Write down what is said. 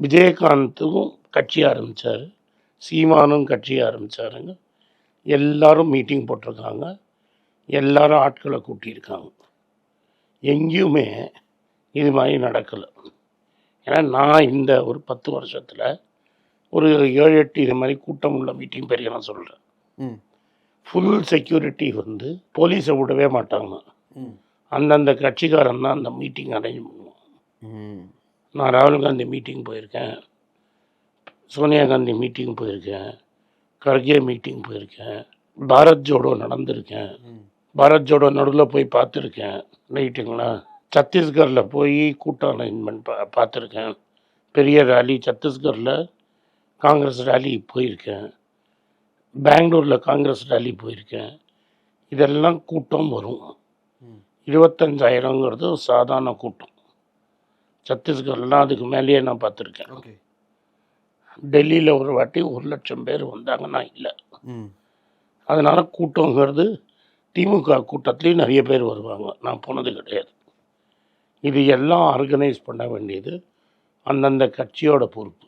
விஜயகாந்தும் கட்சி ஆரம்பித்தார் சீமானும் கட்சி ஆரம்பித்தாருங்க எல்லாரும் மீட்டிங் போட்டிருக்காங்க. எல்லாரும் ஆட்களை கூட்டியிருக்காங்க. எங்கேயுமே இது மாதிரி நடக்கலை. ஏன்னா நான் இந்த ஒரு பத்து வருஷத்தில் ஒரு ஏழு எட்டு இது மாதிரி கூட்டம் உள்ள மீட்டிங் பெரிய நான் சொல்கிறேன் ம். ஃபுல் செக்யூரிட்டி வந்து போலீஸை விடவே மாட்டாங்க. அந்தந்த கட்சிக்காரன் தான் அந்த மீட்டிங் அரேஞ்ச் பண்ணுவான். நான் ராகுல் காந்தி மீட்டிங் போயிருக்கேன். சோனியா காந்தி மீட்டிங் போயிருக்கேன். கர்கே மீட்டிங் போயிருக்கேன். பாரத் ஜோடோ நடந்திருக்கேன். பாரத் ஜோடோ நடுவில் போய் பார்த்துருக்கேன். ரைட்டுங்களா சத்தீஸ்கரில் போய் கூட்டம் அரேஞ்ச்மெண்ட் பா பார்த்துருக்கேன். பெரிய ரேலி சத்தீஸ்கரில் காங்கிரஸ் ரேலி போயிருக்கேன். பெங்களூரில் காங்கிரஸ் ரேலி போயிருக்கேன். இதெல்லாம் கூட்டம் வரும். இருபத்தஞ்சாயிரங்கிறது சாதாரண கூட்டம். சத்தீஸ்கர்லாம் அதுக்கு மேலேயே நான் பார்த்துருக்கேன். டெல்லியில் ஒரு வாட்டி ஒரு லட்சம் பேர் வந்தாங்கன்னா இல்லை. ம். அதனால் கூட்டங்கிறது திமுக கூட்டத்துலேயும் நிறைய பேர் வருவாங்க. நான் போனது கிடையாது. இது எல்லாம் ஆர்கனைஸ் பண்ண வேண்டியது அந்தந்த கட்சியோட பொறுப்பு.